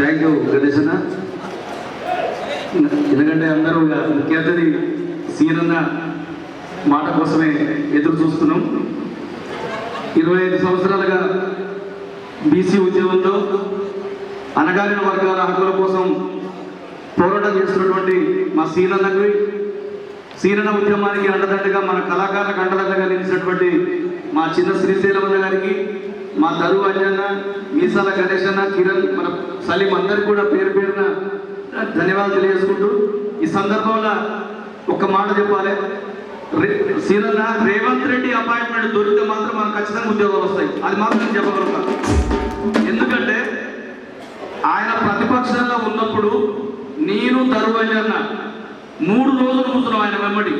Thank you గణేశన్న. ఎందుకంటే అందరూ ఇక ముఖ్య సీనన్న మాట కోసమే ఎదురు చూస్తున్నాం. ఇరవై ఐదు సంవత్సరాలుగా బీసీ ఉద్యమంలో అనగారిన వర్గాల హక్కుల కోసం పోరాటం చేస్తున్నటువంటి మా సీనన్నకి సీనన్న ఉద్యమానికి అండదండగా మన కళాకారులకు అండదండగా నిలిచినటువంటి మా చిన్న శ్రీశైలవన్న గారికి మా తరువు అంజన్న మీసాల గణేష్ అన్న కిరణ్ మన సలీం అందరికి కూడా పేరు పేరున ధన్యవాదాలు తెలియజేసుకుంటూ ఈ సందర్భంలో ఒక మాట చెప్పాలి. రే- సీనన్న రేవంత్ రెడ్డి అపాయింట్మెంట్ దొరికితే మాత్రం మనకు ఖచ్చితంగా ఉద్యోగాలు వస్తాయి. అది మాత్రం నేను చెప్పగలుగుతాను ఎందుకంటే ఆయన ప్రతిపక్షంలో ఉన్నప్పుడు నేను దరువయ్యన్న మూడు రోజులు కూర్చున్నాం ఆయన వెంబడి.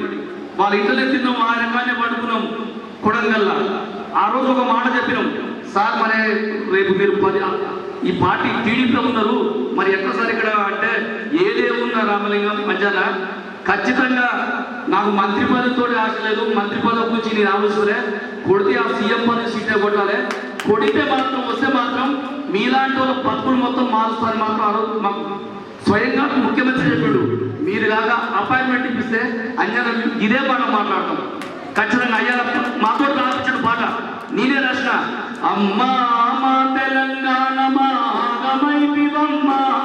వాళ్ళ ఇంట్లో తిన్నాం ఆయన కానీ పడుకున్నాం కొడంగల్లా. ఆ రోజు ఒక మాట చెప్పినాం. సార్ మరి రేపు మీరు పది ఈ పార్టీ టీడీపీలో ఉన్నారు. మరి ఎక్కడ సార్ ఇక్కడ అంటే ఏదేమున్నా ఉన్న రామలింగం? మధ్యాహ్న ఖచ్చితంగా నాకు మంత్రి పదవితో ఆశ లేదు. మంత్రి పదవి గురించి నేను ఆలోచనలే కొడితే ఆ సీఎం పదవి సీటే కొట్టాలి. కొడితే మాత్రం వస్తే మాత్రం మీలాంటి వాళ్ళ బతుకులు మొత్తం మారుస్తారని మాత్రం ఆ మాకు స్వయంగా ముఖ్యమంత్రి చెప్పాడు. మీరు కాగా అపాయింట్మెంట్ ఇప్పిస్తే అన్యాల ఇదే మనం మాట్లాడతాం. ఖచ్చితంగా అయ్యాల మాతో రాపించిన పాట నేనే రాసిన అమ్మా మా తెలంగాణ మాగమైతివమ్మా. తండ్రి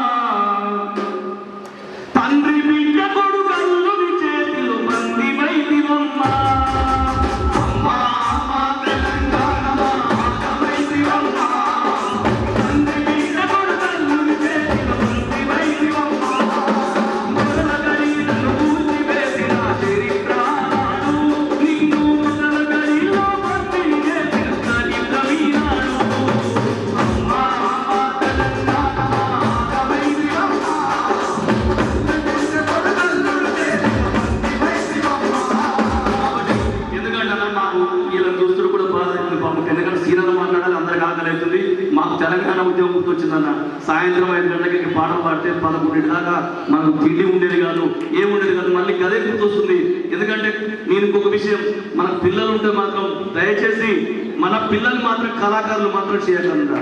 ఎందుకంటే సీనియర్ మాట్లాడాలి అందరికి ఆకలి అవుతుంది. మాకు తెలంగాణ ఉద్యోగం గుర్తొచ్చిందన్న సాయంత్రం ఐదు గంటలకి పాటలు పాడితే పదకొండింటి దాకా మనకు తిండి ఉండేది కాదు ఏం ఉండేది కాదు మళ్ళీ గదే గుర్తొస్తుంది. ఎందుకంటే నేను ఇంకొక విషయం మన పిల్లలు ఉంటే మాత్రం దయచేసి మన పిల్లలు మాత్రం కళాకారులు మాత్రం చేయకుండా.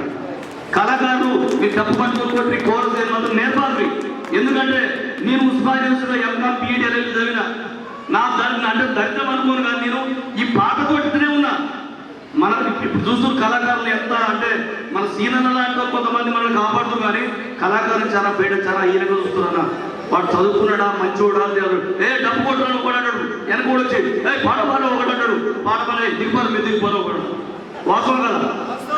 కళాకారులు మీ డబ్బు పట్టుకోటి కోరస్ మాత్రం నేర్పాలి. ఎందుకంటే నేను ఉస్మానియాలో ఎంకాం పీడిఎల్ చదివిన. నా దాన్ని అంటే దరిద్రం అనుకోను కానీ నేను. ఈ పాటతో చూస్తున్న కళాకారులు ఎంత అంటే మన సీనన్న లాంటి కొంతమంది మనల్ని కాపాడుతూ కానీ కళాకారులు చాలా పేడ చాలా ఈయనగా చూస్తున్నా వాడు చదువుకున్నాడా మంచోడా దేవుడు ఏ డబ్బు కొట్టడం ఒకడు అన్నాడు. వెనక కూడా వచ్చి ఏ పాట పాడ ఒకడు అన్నాడు. పాట పాడ దిగుపారు మీ దిగుపారు ఒకడు. వాస్తవం కదా?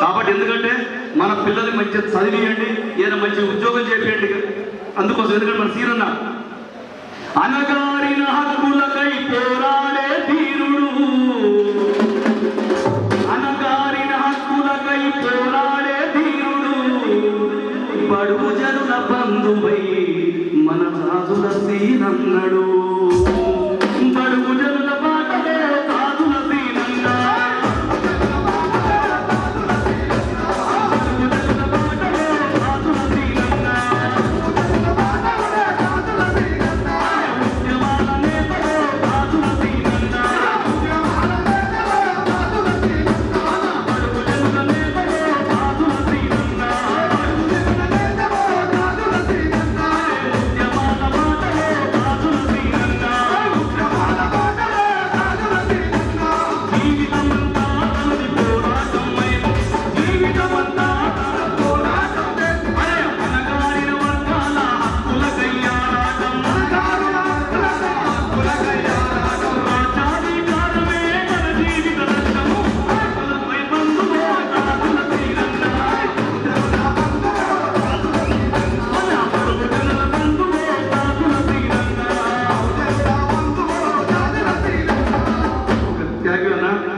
కాబట్టి ఎందుకంటే మన పిల్లల్ని మంచిగా చదివియండి ఏదైనా మంచి ఉద్యోగం చేపియండి. అందుకోసం ఎందుకంటే మన సీనన్న. అనగారిన హక్కులకై పోరాడి ദീനങ്ങളും